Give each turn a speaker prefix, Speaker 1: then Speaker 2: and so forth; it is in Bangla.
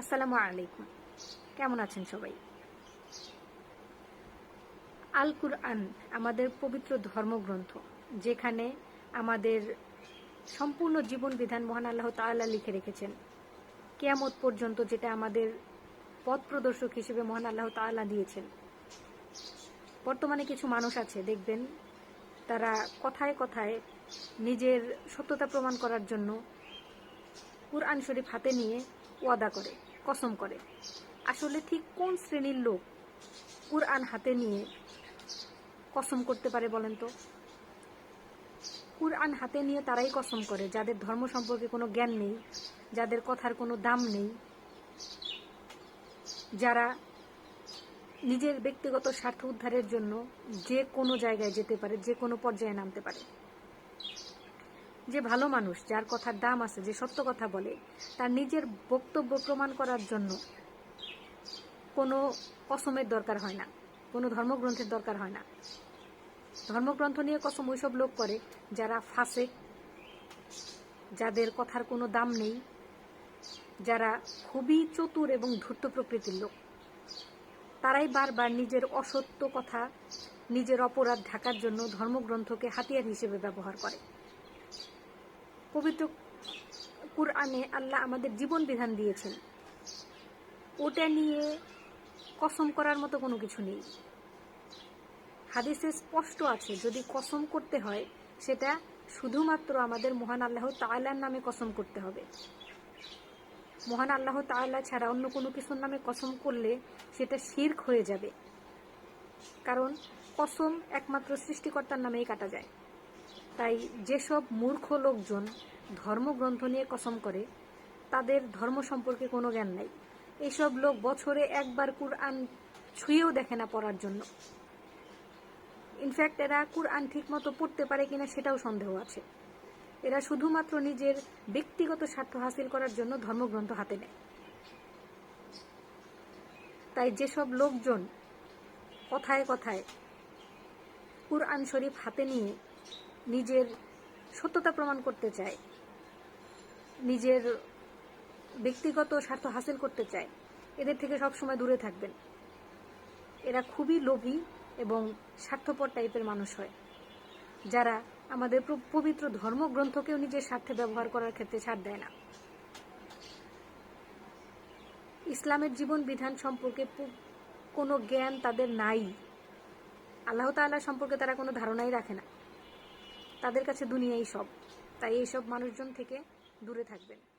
Speaker 1: আসসালামু আলাইকুম। কেমন আছেন সবাই? আল কুরআন আমাদের পবিত্র ধর্মগ্রন্থ, যেখানে আমাদের সম্পূর্ণ জীবন বিধান মহান আল্লাহ তাআলা লিখে রেখেছেন। কেয়ামত পর্যন্ত যেটা আমাদের পথ প্রদর্শক হিসেবে মহান আল্লাহ তাআলা দিয়েছেন। বর্তমানে কিছু মানুষ আছে, দেখবেন, তারা কথায় কথায় নিজের সত্যতা প্রমাণ করার জন্য কুরআন শরীফ হাতে নিয়ে ওয়াদা করে। কসম করে। আসলে ঠিক কোন শ্রেণির লোক কুরআন হাতে নিয়ে কসম করতে পারে বলেন তো? কুরআন হাতে নিয়ে তারাই কসম করে, যাদের ধর্ম সম্পর্কে কোনো জ্ঞান নেই, যাদের কথার কোনো দাম নেই। যারা নিজের ব্যক্তিগত স্বার্থ উদ্ধারের জন্য যে কোনো জায়গায় যেতে পারে, যে কোনো পর্যায়ে নামতে পারে। যে ভালো মানুষ, যার কথার দাম আছে, যে সত্য কথা বলে, তার নিজের বক্তব্য প্রমাণ করার জন্য কোনো কসমের দরকার হয় না, কোনো ধর্মগ্রন্থের দরকার হয় না। ধর্মগ্রন্থ নিয়ে কসম ওইসব লোক করে যারা ফাঁসে, যাদের কথার কোনো দাম নেই, যারা খুবই চতুর এবং ধূর্ত প্রকৃতির লোক। তারাই বারবার নিজের অসত্য কথা, নিজের অপরাধ ঢাকার জন্য ধর্মগ্রন্থকে হাতিয়ার হিসেবে ব্যবহার করে। পবিত্র কুরআনে আল্লাহ আমাদের জীবন বিধান দিয়েছেন। ওটা নিয়ে কসম করার মতো কোনো কিছু নেই। হাদিসে স্পষ্ট আছে, যদি কসম করতে হয়, সেটা শুধুমাত্র আমাদের মহান আল্লাহ তাআলার নামে কসম করতে হবে। মহান আল্লাহ তাআলা ছাড়া অন্য কোনো কিছুর নামে কসম করলে সেটা শির্ক হয়ে যাবে। কারণ কসম একমাত্র সৃষ্টিকর্তার নামেই কাটা যায়। তাই যেসব মূর্খ লোকজন ধর্মগ্রন্থ নিয়ে কসম করে, তাদের ধর্ম সম্পর্কে কোনো জ্ঞান নাই। এইসব লোক বছরে একবার কুরআন ছুঁয়েও দেখে না পড়ার জন্য। ইনফ্যাক্ট এরা কুরআন ঠিকমতো পড়তে পারে কিনা সেটাও সন্দেহ আছে। এরা শুধুমাত্র নিজের ব্যক্তিগত স্বার্থ হাসিল করার জন্য ধর্মগ্রন্থ হাতে নেয়। তাই যেসব লোকজন কথায় কথায় কুরআন শরীফ হাতে নিয়ে নিজের সত্যতা প্রমাণ করতে চায়, নিজের ব্যক্তিগত স্বার্থ হাসিল করতে চায়, এদের থেকে সবসময় দূরে থাকবেন। এরা খুবই লোভী এবং স্বার্থপর টাইপের মানুষ হয়। যারা আমাদের পবিত্র ধর্মগ্রন্থকেও নিজের স্বার্থে ব্যবহার করার ক্ষেত্রে ছাড় দেয় না। ইসলামের জীবন বিধান সম্পর্কে কোনো জ্ঞান তাদের নাই। আল্লাহ তাআলা সম্পর্কে তারা কোনো ধারণাই রাখে না। তাদের কাছে দুনিয়াই সব। তাই এইসব মানুষজন থেকে দূরে থাকবেন।